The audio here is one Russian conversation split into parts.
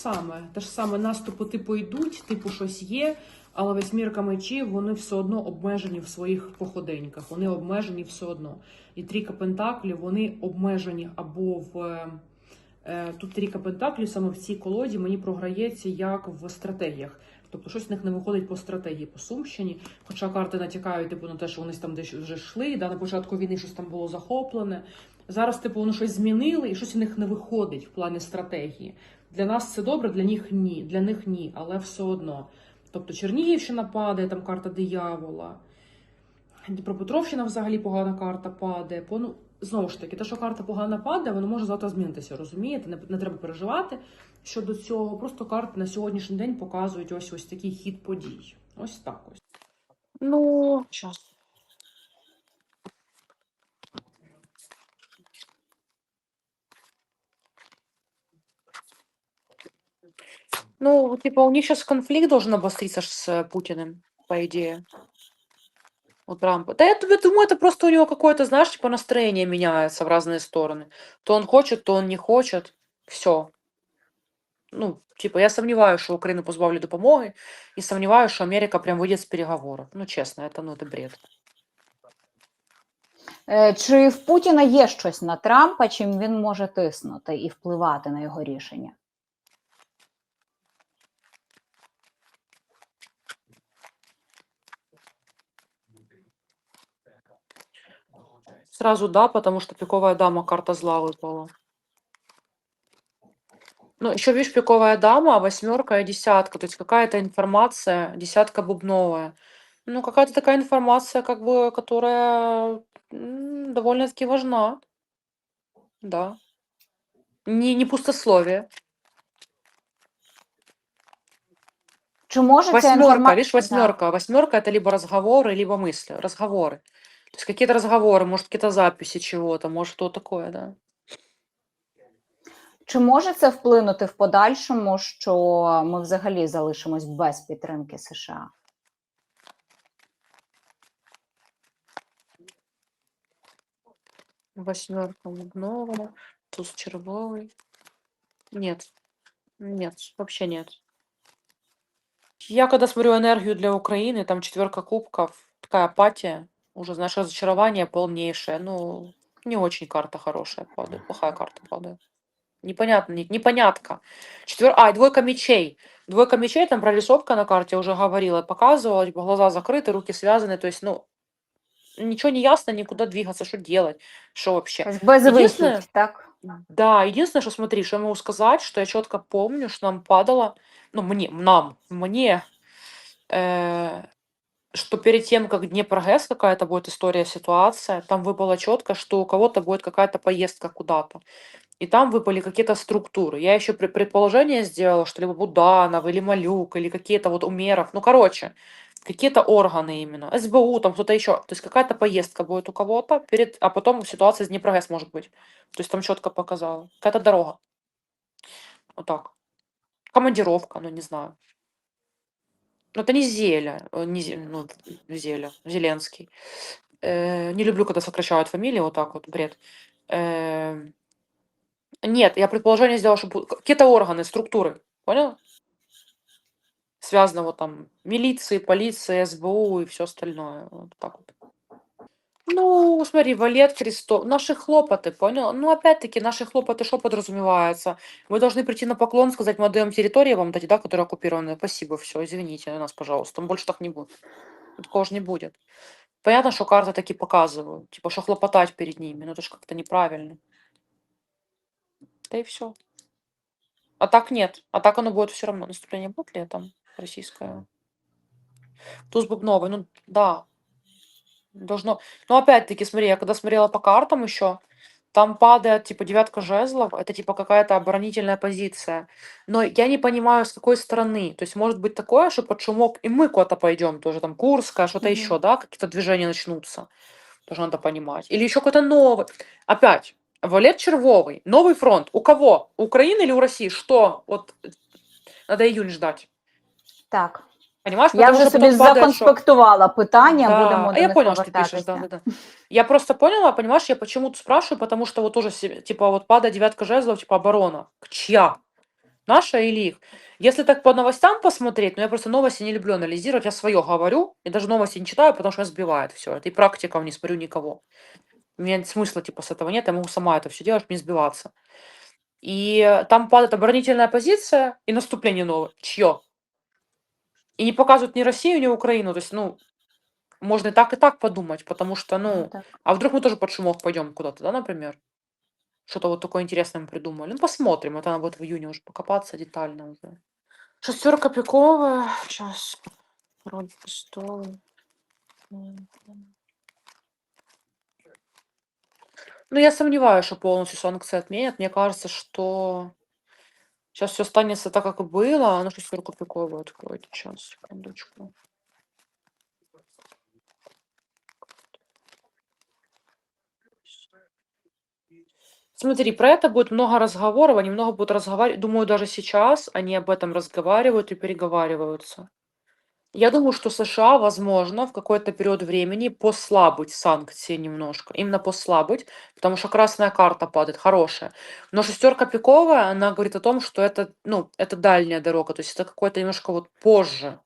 саме. Те ж саме наступи типу йдуть, типу щось є, але восьмірка мечів вони все одно обмежені в своїх походеньках. Вони обмежені все одно. І трійка пентаклів вони обмежені або в. е, е, Тут трійка пентаклів саме в цій колоді мені програється як в стратегіях. Тобто щось в них не виходить по стратегії, по сумщині. Хоча карти натякають типу, на те, що вони там десь вже йшли, да, на початку війни щось там було захоплене. Зараз, типу, вони щось змінили і щось у них не виходить в плані стратегії. Для нас це добре, для них ні. Для них ні, але все одно. Тобто Чернігівщина падає, там карта диявола. Дніпропетровщина взагалі погана карта падає. Ну, знову ж таки, те, що карта погана падає, воно може завтра змінитися, розумієте? Не, не треба переживати щодо цього. Просто карти на сьогоднішній день показують ось ось такий хід подій. Ось так ось. Ну, час. Ну, типа, у них сейчас конфликт должен обостриться ж с э, Путиным, по идее. У Трампа. Да я т- я думаю, это просто у него какое-то, знаешь, типа настроение меняется в разные стороны. То он хочет, то он не хочет. Все. Ну, типа, я сомневаюсь, что Украину позбавлю допомоги, и сомневаюсь, что Америка прям выйдет с переговоров. Ну, честно, это, ну, это бред. Е, Чи в Путіна є щось на Трампа, чим він може тиснути і впливати на його рішення? Сразу да, потому что пиковая дама, карта зла выпала. Ну, еще видишь, пиковая дама, восьмерка и десятка. То есть какая-то информация, десятка бубновая. Ну, какая-то такая информация, как бы, которая довольно-таки важна. Да. Не, не пустословие. Чи може ця Восьмерка, інформація... видишь, восьмерка. Восьмерка это либо разговоры, либо мысли. Разговоры. То есть какие-то разговоры, может, какие-то записи чего-то, может, что такое, да. Чи може це вплинути в подальшому, що ми взагалі залишимось без підтримки США? Восьмерка бубновая, туз червовый. Нет, нет, вообще нет. Я когда смотрю энергию для Украины, там четверка кубков, такая апатия, Уже, знаешь, разочарование полнейшее. Ну, не очень карта хорошая падает, плохая карта падает. Непонятно, не- непонятка. Четвер... А, и двойка мечей. Двойка мечей, там прорисовка на карте, уже говорила, показывала, типа, глаза закрыты, руки связаны, то есть, ну, ничего не ясно, никуда двигаться, что делать, что вообще. Без Єдине- вихід, так? Да, единственное, что смотри, что я могу сказать, что я четко помню, что нам падало, ну, мне, нам, мне, э, что перед тем, как Днепрогэс какая-то будет история, ситуация, там выпало четко, что у кого-то будет какая-то поездка куда-то. И там выпали какие-то структуры. Я еще предположение сделала, что либо Буданов, или Малюк, или какие-то вот Умеров. Ну, короче, какие-то органы именно. СБУ, там кто-то еще. То есть какая-то поездка будет у кого-то, перед, а потом ситуация с Днепрогэс может быть. То есть там четко показала. Какая-то дорога. Вот так. Командировка, ну не знаю. Ну, это не Зеля, э, не Зе- ну, Зеля, Зеленский. Э, не люблю, когда сокращают фамилии, вот так вот, бред. Э, нет, я предположение сделала, что какие-то органы, структуры, понял? Связано вот там милиции, полиции, СБУ и все остальное. Вот так вот. Ну, смотри, валет Крестов. Наши хлопоты, понял? Ну, опять-таки, наши хлопоты что подразумевается? Вы должны прийти на поклон, сказать, мы отдаем территории вам дать, да, которые оккупированы. Спасибо, все, извините нас, пожалуйста. Там больше так не будет. Такого же не будет. Понятно, что карты таки показывают. Типа, что хлопотать перед ними. Ну, это же как-то неправильно. Да и все. А так нет. А так оно будет все равно. Наступление будет летом российское. Туз бубновый, ну да. Должно. Ну, опять-таки, смотри, я когда смотрела по картам еще, там падает, типа, девятка жезлов, это, типа, какая-то оборонительная позиция. Но я не понимаю, с какой стороны. То есть, может быть такое, что под шумок и мы куда-то пойдем, тоже там Курская, что-то Мгм. еще, да, какие-то движения начнутся. Тоже надо понимать. Или еще какой-то новый. Опять, Валет Червовый, новый фронт. У кого? У Украины или у России? Что? Вот э, надо июнь ждать. Так. Понимаешь? Я вже собі законспектувала питання, Да, будемо а я них понял, что ты пишешь, да, да, да. Я просто поняла, понимаешь, я почему-то спрашиваю, потому что вот тоже, типа, вот падает девятка жезлов, типа, оборона. Чья? Наша или их? Если так по новостям посмотреть, ну я просто новости не люблю анализировать, я свое говорю, и даже новости не читаю, потому что меня сбивает все. Это и практиков не смотрю никого. У меня смысла типа с этого нет, я могу сама это все делать, не сбиваться. И там падает оборонительная позиция и наступление новое. Чье? И не показывают ни Россию, ни Украину. То есть, ну, можно и так, и так подумать, потому что, ну, Так. а вдруг мы тоже под шумок пойдем куда-то, да, например? Что-то вот такое интересное мы придумали. Ну, посмотрим. Это надо будет в июне уже покопаться детально уже. Шестерка пиковая. Сейчас. Роль престола. Ну, я сомневаюсь, что полностью санкции отменят. Мне кажется, что сейчас все останется так, как и было. А ну, шестерку пиковую откройте. Сейчас, секундочку. Смотри, про это будет много разговоров, они много будут разговаривать. Думаю, даже сейчас они об этом разговаривают и переговариваются. Я думаю, что США, возможно, в какой-то период времени послабить санкции немножко. Именно послабить, потому что красная карта падает, хорошая. Но шестерка пиковая, она говорит о том, что это, ну, это дальняя дорога, то есть это какое-то немножко вот позже.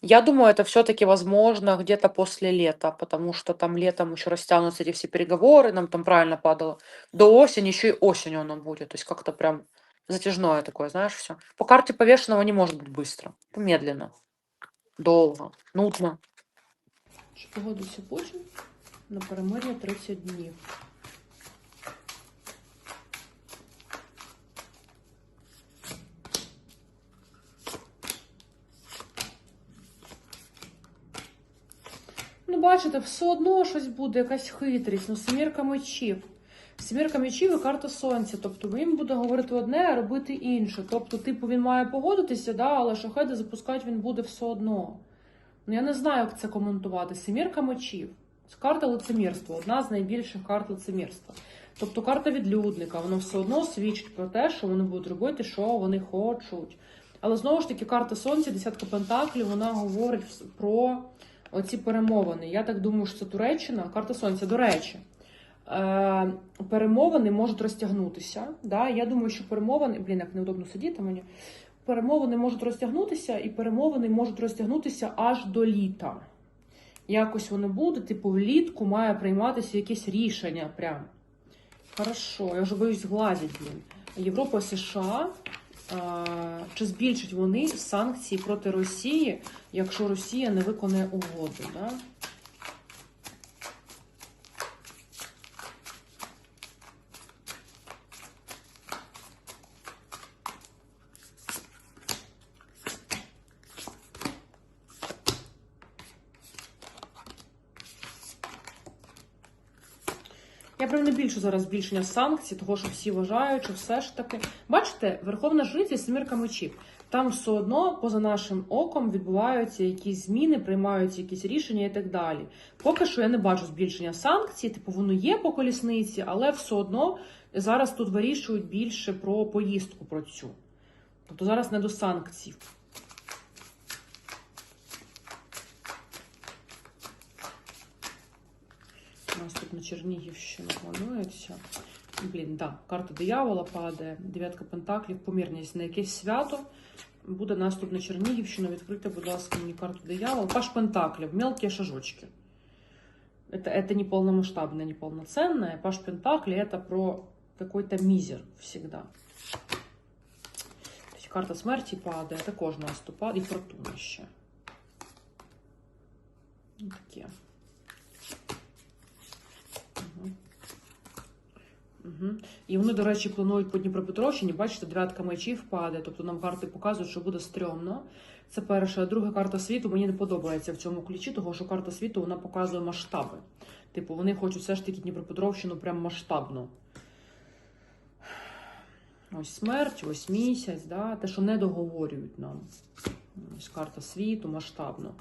Я думаю, это все-таки возможно где-то после лета, потому что там летом еще растянутся эти все переговоры, нам там правильно падало. До осени, еще и осенью оно будет. То есть как-то прям затяжное такое, знаешь, все. По карте повешенного не может быть быстро. Медленно, долго, нудно. Чи погодився Путін на перемир'я 30 днів? Ну, бачите, все одно щось буде, якась хитрість. Ну, семірка мечів. Семірка мечів і карта сонця. Тобто він буде говорити одне, а робити інше. Тобто, типу, він має погодитися, да, але шахеди запускати він буде все одно. Ну, я не знаю, як це коментувати. Семірка мечів. Це карта лицемірства, одна з найбільших карт лицемірства. Тобто карта відлюдника, воно все одно свідчить про те, що вони будуть робити, що вони хочуть. Але знову ж таки, карта сонця, десятка пентаклів, вона говорить про оці перемовини. Я так думаю, що це Туреччина, карта сонця, до речі. Е, перемовини можуть розтягнутися. Да? Я думаю, що перемовини, блін, як неудобно сидіти мені. Перемовини можуть розтягнутися, і перемовини можуть розтягнутися аж до літа. Якось вони будуть, типу, влітку має прийматися якесь рішення прям. Хорошо, я вже боюсь зглазити, блін. Європа, США. Чи збільшать вони санкції проти Росії, якщо Росія не виконає угоду? Да? Я прям не більше зараз збільшення санкцій, того що всі вважають, що все ж таки. Бачите, Верховна Жриця Семірка мечів. Там все одно, поза нашим оком, відбуваються якісь зміни, приймаються якісь рішення і так далі. Поки що я не бачу збільшення санкцій, типу воно є по колісниці, але все одно зараз тут вирішують більше про поїздку про цю. Тобто зараз не до санкцій. У нас тут на Чернігівщину планується. Блін, да, карта диявола падає, дев'ятка пентаклів, помірність на якесь свято. Буде нас тут на Чернігівщину. Відкрити, будь ласка, мені карту диявола. Паш пентаклів, мелкі шажочки. Это, это не полномасштабное, не полноценное. Паш Пентакли это про какой-то мизер всегда. То есть карта смерті падає, також наступа і фортуна ще. Ну, Таке. Угу. І вони, до речі, планують по Дніпропетровщині, бачите, дев'ятка мечів падає, тобто нам карти показують, що буде стрьомно. Це перша. Друга карта світу мені не подобається в цьому ключі, тому що карта світу вона показує масштаби. Типу, вони хочуть все ж таки Дніпропетровщину прям масштабно. Ось смерть, ось місяць, да? те, що не договорюють нам. Ось карта світу масштабно.